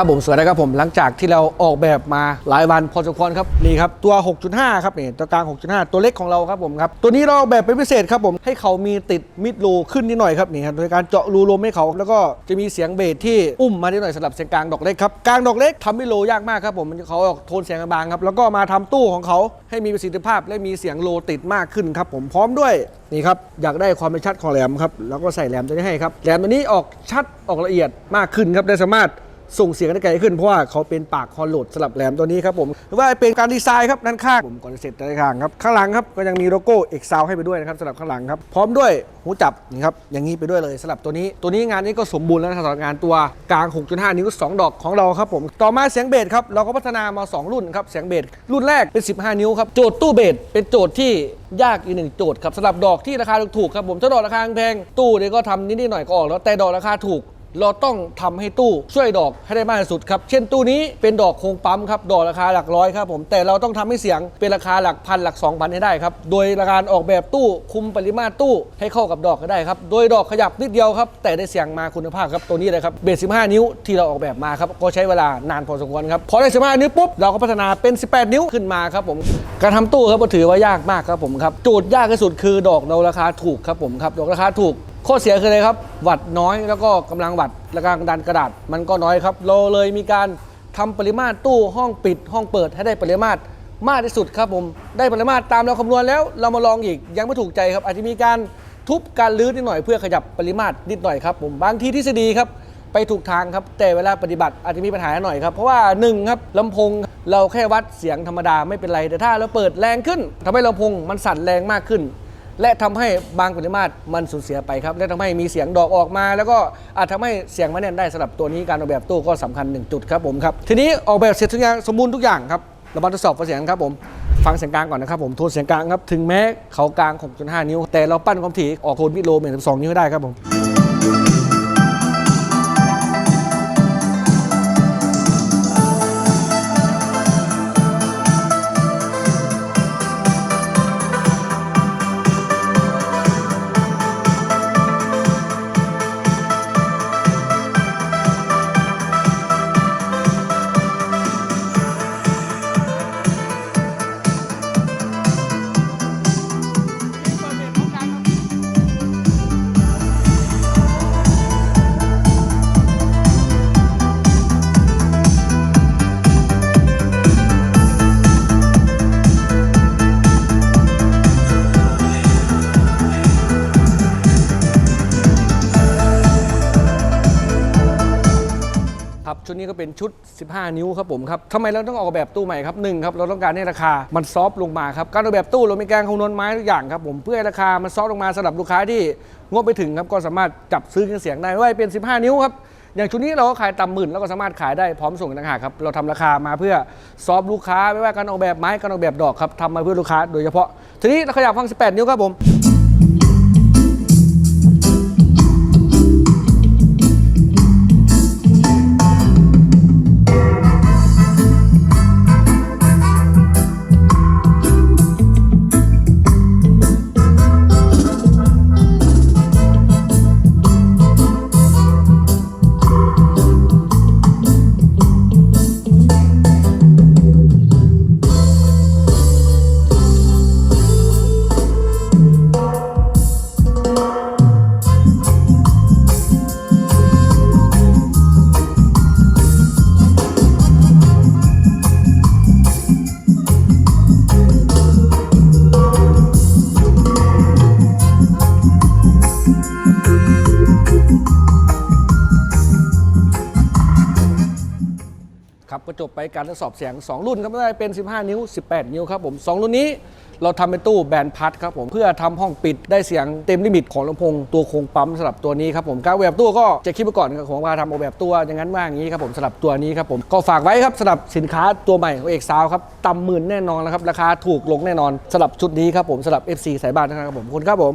ครับผมสวัสดีครับผมหลังจากที่เราออกแบบมาหลายวันพอสมควรครับนี่ครับตัว 6.5 ครับนี่ตัวกลาง 6.5 ตัวเล็กของเราครับผมครับตัวนี้เราออกแบบเป็นพิเศษครับผมให้เขามีติดมิดรูขึ้นนิดหน่อยครับนี่ครับโดยการเจาะรูลมให้เขาแล้วก็จะมีเสียงเบสที่อุ้มมานิดหน่อยสำหรับเสียงกลางดอกเล็กครับกลางดอกเล็กทำไม่โลยากมากครับผมมันเขาออกโทนเสียงบางครับแล้วก็มาทำตู้ของเขาให้มีประสิทธิภาพ และมีเสียงโลติดมากขึ้นครับผมพร้อมด้วยนี่ครับอยากได้ความเป็นชัดของแหลมครับแล้วก็ใส่แหลมตัวนี้ให้ครับแหลมตัวนี้ออกชัดออกละเอียดมากขึ้นครับได้สามารถ ส่งเสียงได้ไกลขึ้นเพราะว่าเขาเป็นปากคอโหลดสลับแหลมตัวนี้ครับผมหรือว่าเป็นการดีไซน์ครับด้านข้างผมก่อนจะเสร็จด้านข้างครับข้างหลังครับก็ยังมีโลโก้เอกซาวให้ไปด้วยนะครับสำหรับข้างหลังครับพร้อมด้วยหูจับนี่ครับอย่างนี้ไปด้วยเลยสำหรับตัวนี้ ตัวนี้งานนี้ก็สมบูรณ์แล้วนะครับสำหรับงานตัวกลาง 6.5 นิ้ว 2 ดอกของเราครับผมต่อมาเสียงเบสครับเราก็พัฒนามา 2 รุ่นครับเสียงเบสรุ่นแรกเป็น 15 นิ้วครับโจทย์ตู้เบสเป็นโจทย์ที่ยากอีกหนึ่งโจทย์ครับสำหรับดอกที่ราคาถูกๆครับผมถ้าดอกราคาแพงตู้เนี่ยก็ทำนิดๆหน่อยก็ออกแล้วแต่ดอกราคาถูก เราต้องทำให้ตู้ช่วยดอกให้ได้มากที่สุดครับ เช่นตู้นี้เป็นดอกโครงปั๊มครับ ดอกราคาหลักร้อยครับผม แต่เราต้องทำให้เสียงเป็นราคาหลักพันหลักสองพันให้ได้ครับ โดยการออกแบบตู้คุมปริมาตรตู้ให้เข้ากับดอกก็ได้ครับ โดยดอกขยับนิดเดียวครับ แต่ได้เสียงมาคุณภาพครับ ตัวนี้เลยครับ เบส 15 นิ้วที่เราออกแบบมาครับ ก็ใช้เวลานานพอสมควรครับ พอได้ 15 นิ้วปุ๊บ เราก็พัฒนาเป็น 18 นิ้วขึ้นมาครับผม การทำตู้ครับก็ถือว่ายากมากครับผมครับ โจทย์ยากที่สุดคือดอกเราราคาถูกครับผมครับ ดอกราคาถูก ข้อเสียคืออะไรครับ วัดน้อยแล้วก็กำลังวัดและการดันกระดาษมันก็น้อยครับ เราเลยมีการทำปริมาตรตู้ห้องปิดห้องเปิดให้ได้ปริมาตรมากที่สุดครับผมได้ปริมาตรตามเราคำนวณแล้ว เรามาลองอีกยังไม่ถูกใจครับ อาจจะมีการทุบการลื้อนิดหน่อยเพื่อขยับปริมาตรนิดหน่อยครับผมบางทีทฤษฎีครับไปถูกทางครับ แต่เวลาปฏิบัติอาจจะมีปัญหาหน่อยครับ เพราะว่าหนึ่งครับลำโพงเราแค่วัดเสียงธรรมดาไม่เป็นไรแต่ถ้าเราเปิดแรงขึ้นทำให้ลำโพงมันสั่นแรงมากขึ้น และทำให้บางปริมาตรมันสูญเสียไปครับและทำให้มีเสียงดอกออกมา แล้วก็อาจทำให้เสียงมันแน่นได้สำหรับตัวนี้การออกแบบตู้ก็สำคัญหนึ่งจุดครับผมครับทีนี้ออกแบบเสร็จทุกอย่างสมบูรณ์ทุกอย่างครับเรามาทดสอบเสียงครับผมฟังเสียงกลางก่อนนะครับผมโทนเสียงกลางครับถึงแม้เขากลาง 6.5 นิ้ว แต่เราปั้นความถี่ออกโทนวิโลเมตร12 นิ้วได้ครับผม ครับชุดนี้ก็เป็นชุด 15 นิ้วครับผมครับทำไมเราต้องออกแบบตู้ใหม่ครับหนึ่งครับเราต้องการให้ราคามันซอฟต์ลงมาครับการออกแบบตู้เรามีการคำนวณไม้ทุกอย่างครับผมเพื่อให้ราคามันซอฟต์ลงมาสำหรับลูกค้าที่งบไปถึงครับก็สามารถจับซื้อเครื่องเสียงได้ไว่าเป็น 15 นิ้วครับอย่างชุดนี้เราก็ขายต่ำหมื่นแล้วก็สามารถขายได้พร้อมส่งต่างหากครับเราทำราคามาเพื่อซอฟต์ลูกค้าไม่ว่าการออกแบบไม้การออกแบบดอกครับทำมาเพื่อลูกค้าโดยเฉพาะ ทีนี้เราขยับฟัง 18 นิ้วครับผม ครับก็จบไปการทดสอบเสียง 2 รุ่นครับไม่ว่าจะเป็น 15 นิ้ว 18 นิ้วครับผม 2 รุ่นนี้เราทำเป็นตู้แบนพัดครับผมเพื่อทำห้องปิดได้เสียงเต็มลิมิตของลำโพงตัวโครงปั๊มสำหรับตัวนี้ครับผมการออกแบบตู้ก็จะคิดไปก่อนครับของว่าทำออกแบบตัวอย่างนั้นว่าอย่างนี้ครับผมสำหรับตัวนี้ครับผมก็ฝากไว้ครับสำหรับสินค้าตัวใหม่ของเอกซาวครับต่ำหมื่นแน่นอนนะครับราคาถูกลงแน่นอนสำหรับชุดนี้ครับผมสำหรับ FC สายบ้านนะครับผมขอบคุณครับผม